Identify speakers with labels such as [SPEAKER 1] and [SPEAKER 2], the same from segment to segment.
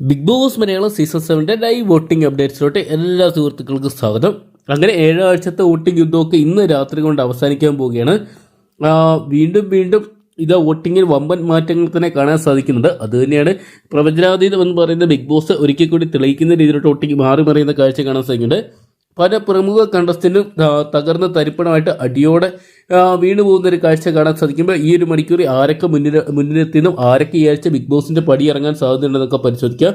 [SPEAKER 1] Big boss Malayalam season സെവന്റെ live voting അപ്ഡേറ്റ്സിലോട്ട് എല്ലാ സുഹൃത്തുക്കൾക്കും സ്വാഗതം. അങ്ങനെ ഏഴാഴ്ചത്തെ വോട്ടിംഗ് യുദ്ധമൊക്കെ ഇന്ന് രാത്രി കൊണ്ട് അവസാനിക്കാൻ പോവുകയാണ്. വീണ്ടും വീണ്ടും ഇത് വോട്ടിങ്ങിൽ വമ്പൻ മാറ്റങ്ങൾ തന്നെ കാണാൻ സാധിക്കുന്നുണ്ട് അത് തന്നെയാണ് പ്രവചനാതീതം എന്ന് പറയുന്ന ബിഗ് ബോസ് ഒരിക്കൽ കൂടി തെളിയിക്കുന്ന രീതിയിലോട്ട് വോട്ടിംഗ് മാറി മറിയുന്ന കാഴ്ച കാണാൻ സാധിക്കുന്നുണ്ട്. പല പ്രമുഖ കണ്ടസ്റ്റന്റും തകർന്ന തരിപ്പണമായിട്ട് അടിയോടെ വീണു പോകുന്ന ഒരു കാഴ്ച കാണാൻ സാധിക്കുമ്പോൾ ഈ ഒരു മണിക്കൂർ ആരൊക്കെ മുന്നിൽ മുന്നിലെത്തിയെന്നും ആരൊക്കെ ഈ ആഴ്ച ബിഗ് ബോസിന്റെ പടി ഇറങ്ങാൻ സാധ്യതയുണ്ടെന്നൊക്കെ പരിശോധിക്കാം.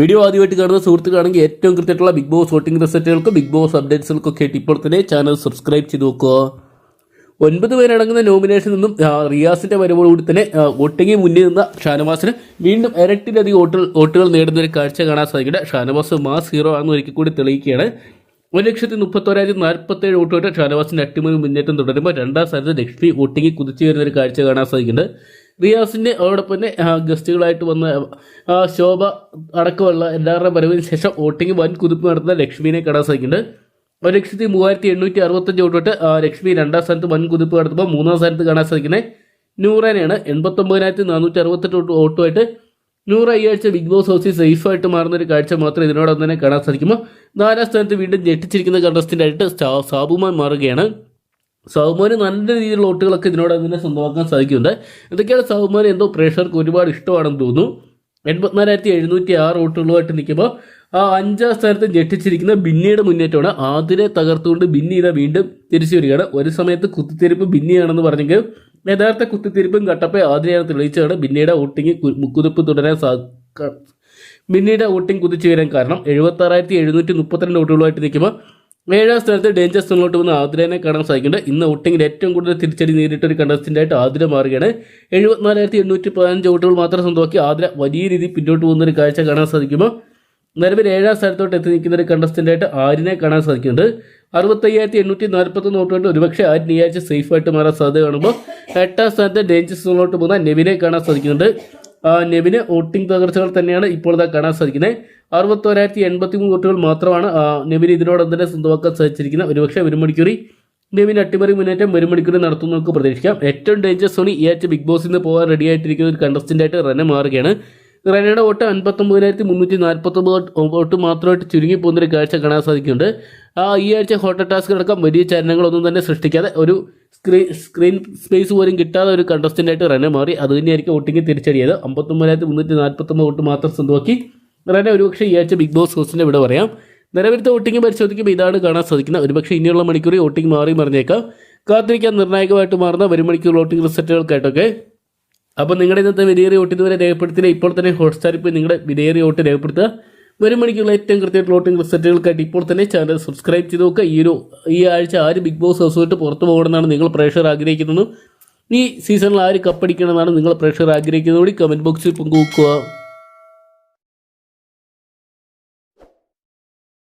[SPEAKER 1] വീഡിയോ ആദ്യമായിട്ട് കാണുന്ന സുഹൃത്തുക്കളാണെങ്കിൽ ഏറ്റവും കൃത്യമായിട്ടുള്ള ബിഗ് ബോസ് വോട്ടിംഗ് റിസൾട്ടുകൾക്കും ബിഗ് ബോസ് അപ്ഡേറ്റ്സുകൾക്കൊക്കെ ആയിട്ട് ഇപ്പോൾ തന്നെ ചാനൽ സബ്സ്ക്രൈബ് ചെയ്ത് നോക്കുക. ഒൻപത് പേരടങ്ങുന്ന നോമിനേഷനിൽ നിന്നും റിയാസിന്റെ വരവോടുകൂടി തന്നെ വോട്ടിങ്ങിന് മുന്നിൽ നിന്ന ഷാനവാസിന് വീണ്ടും ഇരട്ടിലധികം വോട്ടുകൾ വോട്ടുകൾ നേടുന്ന ഒരു കാഴ്ച കാണാൻ സാധിക്കട്ടെ ഷാനവാസ് മാസ് ഹീറോ ആണെന്ന് ഒരിക്കൽ കൂടി തെളിയിക്കുകയാണ്. ഒരു ലക്ഷത്തി മുപ്പത്തോരായിരത്തി നാൽപ്പത്തേഴ് വോട്ടുകൾ ഷാനവാസിന്റെ അട്ടിമറി മുന്നേറ്റം തുടരുമ്പോൾ രണ്ടാം സ്ഥാനത്ത് ലക്ഷ്മി വോട്ടിംഗിൽ കുതിച്ചു വരുന്ന ഒരു കാഴ്ച കാണാൻ സാധിക്കുന്നുണ്ട്. റിയാസിന്റെ അതോടൊപ്പം തന്നെ ഗസ്റ്റുകളായിട്ട് വന്ന ശോഭ അടക്കമുള്ള എല്ലാവരുടെ വരവിന് ശേഷം വോട്ടിംഗ് വൻ കുതിപ്പ് നടത്തുന്ന ലക്ഷ്മിനെ കാണാൻ സാധിക്കുന്നുണ്ട്. ഒരു ലക്ഷത്തി മൂവായിരത്തി എണ്ണൂറ്റി അറുപത്തഞ്ച് വോട്ടോട്ട് ലക്ഷ്മി രണ്ടാം സ്ഥാനത്ത് വൻ കുതിപ്പ് നടത്തുമ്പോൾ മൂന്നാം സ്ഥാനത്ത് കാണാൻ സാധിക്കുന്നത് നൂറാനെയാണ് എൺപത്തൊമ്പതിനായിരത്തി നാനൂറ്റി അറുപത്തെട്ട് വോട്ടുമായിട്ട് നൂറ് ആഴ്ച ബിഗ് ബോസ് ഹൗസിൽ സേഫായിട്ട് മാറുന്ന ഒരു കാഴ്ച മാത്രം ഇതിനോടൊപ്പം തന്നെ കാണാൻ സാധിക്കുമോ നാലാം സ്ഥാനത്ത് വീണ്ടും ഞെട്ടിച്ചിരിക്കുന്ന കണ്ടസ്റ്റന്റ് ആയിട്ട് സാബുമാൻ മാറുകയാണ്. സൗമാന് നല്ല രീതിയിലുള്ള വോട്ടുകളൊക്കെ ഇതിനോടൊപ്പം തന്നെ സ്വന്തമാക്കാൻ സാധിക്കുന്നുണ്ട്. എന്തൊക്കെയാണ് സൗമാൻ എന്തോ പ്രേക്ഷകർക്ക് ഒരുപാട് ഇഷ്ടമാണെന്ന് തോന്നുന്നു. എൺപത്തിനാലായിരത്തി എഴുന്നൂറ്റി ആറ് വോട്ടുകളുമായിട്ട് നിൽക്കുമ്പോൾ ആ അഞ്ചാം സ്ഥാനത്ത് ഞെട്ടിച്ചിരിക്കുന്ന ബിന്നിയുടെ മുന്നേറ്റമാണ്. ആതിരെ തകർത്തുകൊണ്ട് ബിന്നിയുടെ വീണ്ടും തിരിച്ചു വരികയാണ്. ഒരു സമയത്ത് കുത്തിത്തിരിപ്പ് ബിന്നിയാണെന്ന് പറഞ്ഞെങ്കിൽ യഥാർത്ഥ കുത്തിത്തിരിപ്പും കട്ടപ്പ ആതിരയാണ് തെളിയിച്ചാണ് ബിന്നിയുടെ വോട്ടിംഗ് കുതിപ്പ് തുടരാൻ സാ ബിന്നിയുടെ വോട്ടിംഗ് കുതിച്ചു വരാൻ കാരണം എഴുപത്തി ആറായിരത്തി എഴുന്നൂറ്റി മുപ്പത്തിരണ്ട് വോട്ടുകളുമായിട്ട് നിൽക്കുമ്പോൾ ഏഴാം സ്ഥാനത്ത് ഡേഞ്ചർ സോണിലോട്ട് വന്ന ആതിരനെ കാണാൻ സാധിക്കുന്നുണ്ട്. ഇന്ന് ഒട്ടിങ്ങിൽ ഏറ്റവും കൂടുതൽ തിരിച്ചടി നേരിട്ട ഒരു കണ്ടസ്റ്റന്റ് ആയിട്ട് ആതിര മാറുകയാണ്. എഴുപത്തിനാലായിരത്തി എണ്ണൂറ്റി പതിനഞ്ച് വോട്ടുകൾ മാത്രം സ്വന്തമാക്കി ആതിര വലിയ രീതിയിൽ പിന്നോട്ട് പോകുന്ന ഒരു കാഴ്ച കാണാൻ സാധിക്കുമ്പോൾ നിലവിൽ ഏഴാം സ്ഥലത്തോട്ട് എത്തി നിൽക്കുന്ന ഒരു കണ്ടസ്റ്റന്റായിട്ട് ആരിനെ കാണാൻ സാധിക്കുന്നുണ്ട്. അറുപത്തയ്യായിരത്തി എണ്ണൂറ്റി നാൽപ്പത്തൊന്ന് വോട്ടുകൊണ്ട് ഒരുപക്ഷെ ആരിന് ഈ ആഴ്ച സേഫ് ആയിട്ട് മാറാൻ സാധ്യത കാണുമ്പോൾ എട്ടാം സ്ഥാനത്ത് ഡേഞ്ചർ സോണിലോട്ട് പോകുന്ന നെവിനെ കാണാൻ സാധിക്കുന്നുണ്ട്. നെവിന് വോട്ടിംഗ് തകർച്ചകൾ തന്നെയാണ് ഇപ്പോൾ ഇതാ കാണാൻ സാധിക്കുന്നത്. അറുപത്തോരായിരത്തി എൺപത്തി മൂന്ന് വോട്ടുകൾ മാത്രമാണ് നെവിന് ഇതിനോടൊപ്പം തന്നെ സ്വന്തമാക്കാൻ സാധിച്ചിരിക്കുന്നത്. ഒരുപക്ഷെ ഒരു മണിക്കൂറി നെവിൻ അട്ടിമറി മുന്നേറ്റം ഒരു മണിക്കൂർ നടത്തും നമുക്ക് പ്രതീക്ഷിക്കാം. ഏറ്റവും ഡേഞ്ചർ സോണി ഈ ആഴ്ച ബിഗ് ബോസിൽ നിന്ന് പോകാൻ റെഡി ആയിട്ടിരിക്കുന്ന ഒരു കണ്ടസ്റ്റന്റായിട്ട് റന്നെ റന മാറുകയാണ്. റനയുടെ വോട്ട് അൻപത്തൊമ്പതിനായിരത്തി മുന്നൂറ്റി നാൽപ്പത്തൊമ്പത് വോട്ട് മാത്രമായിട്ട് ചുരുങ്ങി പോകുന്നൊരു കാഴ്ച കാണാൻ സാധിക്കുന്നുണ്ട്. ആ ഈ ആഴ്ച ഹോട്ടൽ ടാസ്ക് അടക്കം വലിയ ചലനങ്ങളൊന്നും തന്നെ സൃഷ്ടിക്കാതെ ഒരു സ്ക്രീൻ സ്ക്രീൻ സ്പേസ് പോലും കിട്ടാതെ ഒരു കണ്ടസ്റ്റന്റായിട്ട് റന മാറി. അത് തന്നെയായിരിക്കും വോട്ടിങ് തിരിച്ചടിയത്. അമ്പത്തൊമ്പതിനായിരത്തി മുന്നൂറ്റി നാൽപ്പത്തൊമ്പത് വോട്ട് മാത്രം സ്വന്തമാക്കി. റെന ഒരുപക്ഷെ ഈ ആഴ്ച ബിഗ് ബോസ് ഹോസ്റ്റിന്റെ ഇവിടെ പറയാം. നിലവിലത്തെ വോട്ടിംഗ് പരിശോധിക്കുമ്പോൾ ഇതാണ് കാണാൻ സാധിക്കുന്നത് ഒരുപക്ഷെ ഇനിയുള്ള മണിക്കൂറിൽ വോട്ടിംഗ് മാറി മറിഞ്ഞേക്കാം. കാത്തിരിക്കാൻ നിർണായകമായിട്ട് മാറുന്ന ഒരു മണിക്കൂർ വോട്ടിംഗ് റിസൾട്ടുകൾക്കായിട്ടൊക്കെ അപ്പോൾ നിങ്ങളുടെ ഇന്നത്തെ വിലയേറിയ വോട്ട് ഇതുവരെ രേഖപ്പെടുത്തിയില്ല. ഇപ്പോൾ തന്നെ ഹോട്ട്സ്റ്റാറിൽ പോയി നിങ്ങളുടെ വിലയേറിയ വോട്ട് രേഖപ്പെടുത്തുക. വരും മണിക്കുള്ള ഏറ്റവും കൃത്യമായിട്ട് വോട്ടിംഗ് റിസൾട്ടുകൾക്കായിട്ട് ഇപ്പോൾ തന്നെ ചാനൽ സബ്സ്ക്രൈബ് ചെയ്ത് നോക്കുക. ഈ ഒരു ഈ ആഴ്ച ആര് ബിഗ് ബോസ് ഹൗസ് വിട്ട് പുറത്തു പോകണമെന്നാണ് നിങ്ങൾ പ്രേക്ഷകർ ആഗ്രഹിക്കുന്നത്. ഈ സീസണിൽ ആര് കപ്പടിക്കണമെന്നാണ് നിങ്ങൾ പ്രേക്ഷകർ ആഗ്രഹിക്കുന്നത്. കൂടി കമന്റ് ബോക്സിൽ പങ്കുവെക്കുക.